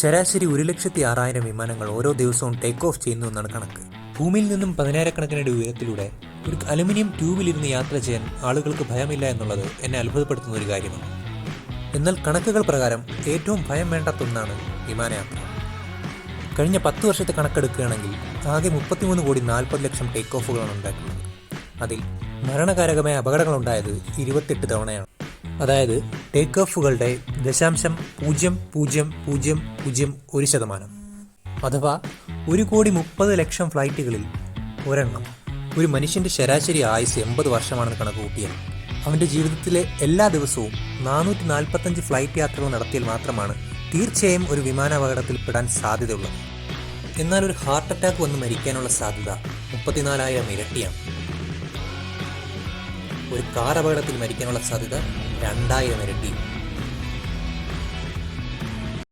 ശരാശരി ഒരു ലക്ഷത്തി ആറായിരം വിമാനങ്ങൾ ഓരോ ദിവസവും ടേക്ക് ഓഫ് ചെയ്യുന്നു എന്നാണ് കണക്ക്. ഭൂമിയിൽ നിന്നും പതിനായിരക്കണക്കിന് അടി ഉയരത്തിലൂടെ ഒരു അലുമിനിയം ട്യൂബിലിരുന്ന് യാത്ര ചെയ്യാൻ ആളുകൾക്ക് ഭയമില്ല എന്നുള്ളത് എന്നെ അത്ഭുതപ്പെടുത്തുന്ന ഒരു കാര്യമാണ്. എന്നാൽ കണക്കുകൾ പ്രകാരം ഏറ്റവും ഭയം വേണ്ടാത്ത ഒന്നാണ് വിമാനയാത്ര. കഴിഞ്ഞ പത്ത് വർഷത്തെ കണക്കെടുക്കുകയാണെങ്കിൽ ആകെ മുപ്പത്തിമൂന്ന് കോടി നാൽപ്പത് ലക്ഷം ടേക്ക് ഓഫുകളാണ് ഉണ്ടായിട്ടുള്ളത് അതിൽ മരണകാരകമായ അപകടങ്ങൾ അപകടങ്ങളുണ്ടായത് ഇരുപത്തെട്ട് തവണയാണ്. അതായത് ടേക്ക് ഓഫുകളുടെ ദശാംശം പൂജ്യം പൂജ്യം പൂജ്യം പൂജ്യം ഒരു ശതമാനം. അഥവാ ഒരു കോടി മുപ്പത് ലക്ഷം ഫ്ലൈറ്റുകളിൽ ഒരെണ്ണം. ഒരു മനുഷ്യന്റെ ശരാശരി ആയുസ് എൺപത് വർഷമാണെന്ന് കണക്ക് കൂട്ടിയാൽ അവന്റെ ജീവിതത്തിലെ എല്ലാ ദിവസവും നാനൂറ്റി നാൽപ്പത്തഞ്ച് ഫ്ലൈറ്റ് യാത്രകൾ നടത്തിയാൽ മാത്രമാണ് തീർച്ചയായും ഒരു വിമാനാപകടത്തിൽ പെടാൻ സാധ്യതയുള്ളത്. എന്നാൽ ഒരു ഹാർട്ട് അറ്റാക്ക് വന്ന് മരിക്കാനുള്ള സാധ്യത മുപ്പത്തിനാലായിരം ഇരട്ടിയാണ്. ഒരു കാർ അപകടത്തിൽ മരിക്കാനുള്ള സാധ്യത രണ്ടായിരം ഇരട്ടി.